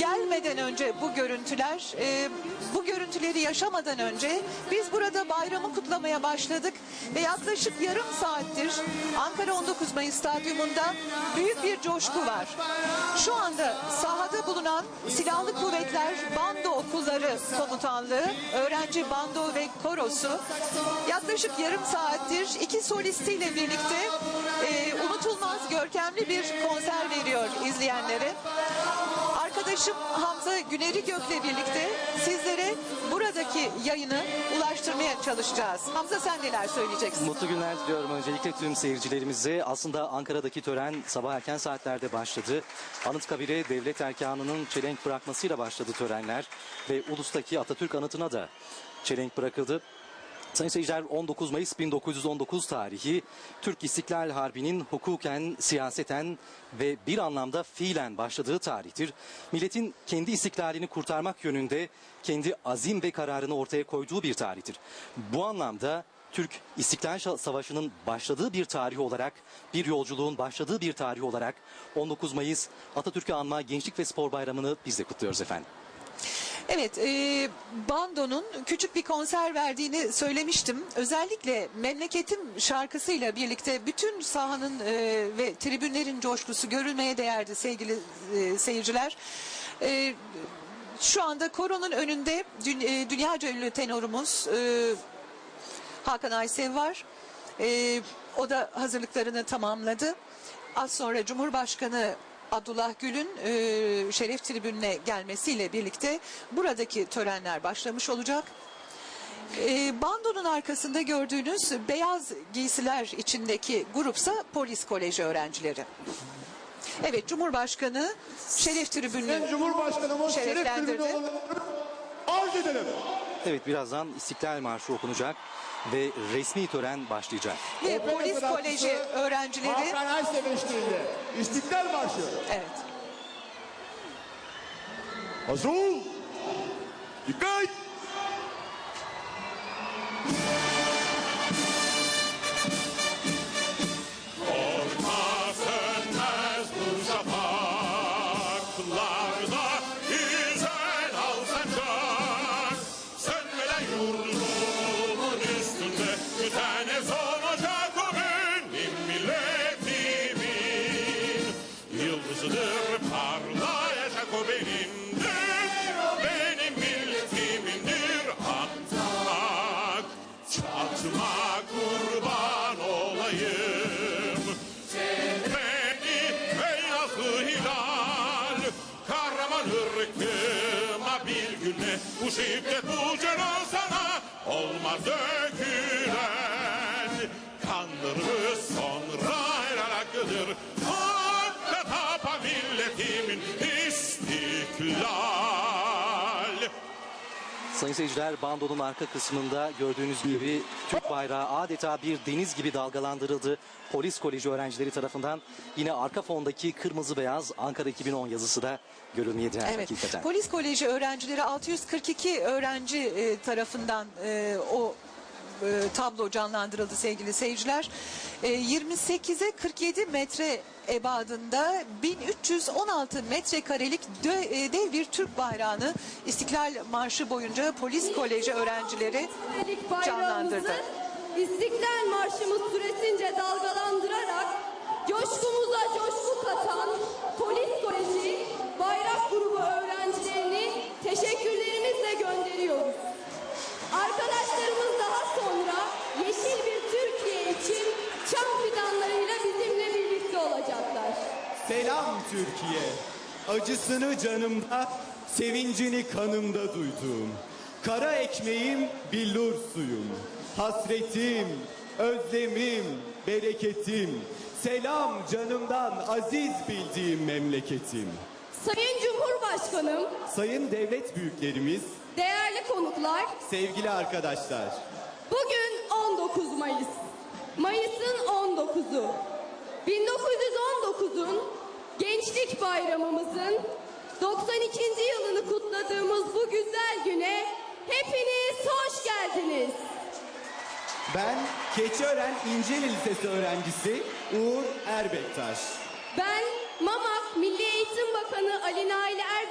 gelmeden önce bu görüntüler, e, bu görüntüleri yaşamadan önce biz burada bayramı kutlamaya başladık ve yaklaşık yarım saattir Ankara 19 Mayıs Stadyumunda büyük bir coşku var. Şu anda sahada bulunan Silahlı Kuvvetler Bando Okulları Komutanlığı, Öğrenci Bando ve Korosu yaklaşık yarım saattir iki solistiyle birlikte e, unutulmaz görkemli bir konser veriyor izleyenlere. Arkadaşım Hamza Güneri Gök'le birlikte sizlere buradaki yayını ulaştırmaya çalışacağız. Hamza sen neler söyleyeceksin? Mutlu günler diliyorum öncelikle tüm seyircilerimize. Aslında Ankara'daki tören sabah erken saatlerde başladı. Anıtkabir'e devlet erkanının çelenk bırakmasıyla başladı törenler. Ve Ulus'taki Atatürk anıtına da çelenk bırakıldı. Sayın seyirciler 19 Mayıs 1919 tarihi Türk İstiklal Harbi'nin hukuken, siyaseten ve bir anlamda fiilen başladığı tarihtir. Milletin kendi istiklalini kurtarmak yönünde kendi azim ve kararını ortaya koyduğu bir tarihtir. Bu anlamda Türk İstiklal Savaşı'nın başladığı bir tarih olarak, bir yolculuğun başladığı bir tarih olarak 19 Mayıs Atatürk'ü anma Gençlik ve Spor Bayramı'nı biz de kutluyoruz efendim. Evet, e, Bando'nun küçük bir konser verdiğini söylemiştim. Özellikle Memleketim şarkısıyla birlikte bütün sahanın e, ve tribünlerin coşkusu görülmeye değerdi sevgili e, seyirciler. E, şu anda koronun önünde dün, e, dünyaca ünlü tenorumuz e, Hakan Aysev var. E, o da hazırlıklarını tamamladı. Az sonra Cumhurbaşkanı Abdullah Gül'ün e, şeref tribününe gelmesiyle birlikte buradaki törenler başlamış olacak. E, bandonun arkasında gördüğünüz beyaz giysiler içindeki grupsa polis koleji öğrencileri. Evet Cumhurbaşkanı şeref tribününü Sayın Cumhurbaşkanımız şeref Şereflendirdi. tribünü arz edelim. Evet birazdan İstiklal Marşı okunacak ve resmi tören başlayacak. ve polis koleji öğrencileri Hakan İstiklal Marşı. evet Hazır ol. Dikkat. Bu şiddet bu cenazana Olmaz dökülen Kanlarımız sonra helal hakkıdır Hakka tapa milletimin istiklal Sayın seyirciler bandonun arka kısmında gördüğünüz gibi Türk bayrağı adeta bir deniz gibi dalgalandırıldı. Polis Koleji öğrencileri tarafından yine arka fondaki kırmızı beyaz Ankara 2010 yazısı da görülmeye değer Evet. hakikaten. Polis Koleji öğrencileri 642 öğrenci e, tarafından e, o e, tablo canlandırıldı sevgili seyirciler. E, 28'e 47 metre ebadında 1316 metrekarelik dö- e, dev bir Türk bayrağını İstiklal Marşı boyunca Polis Koleji öğrencileri canlandırdı. İstiklal Marşımız süresince dalgalandırarak coşkumuza coşku katan Polis Koleji Bayrak Grubu öğrencilerini teşekkürlerimizle gönderiyoruz. Yeşil bir Türkiye için çam fidanlarıyla bizimle birlikte olacaklar. Selam Türkiye. Acısını canımda, sevincini kanımda duydum. Kara ekmeğim, billur suyum. Hasretim, özlemim, bereketim. Selam canımdan aziz bildiğim memleketim. Sayın Cumhurbaşkanım, Sayın devlet büyüklerimiz, değerli konuklar, sevgili arkadaşlar. Bugün 19 Mayıs. Mayıs'ın 19'u. 1919'un Gençlik Bayramımızın 92. yılını kutladığımız bu güzel güne hepiniz hoş geldiniz. Ben Keçiören İnceli Lisesi öğrencisi Uğur Erbektaş. Ben Mamak Milli Eğitim Bakanı Ali Nail Er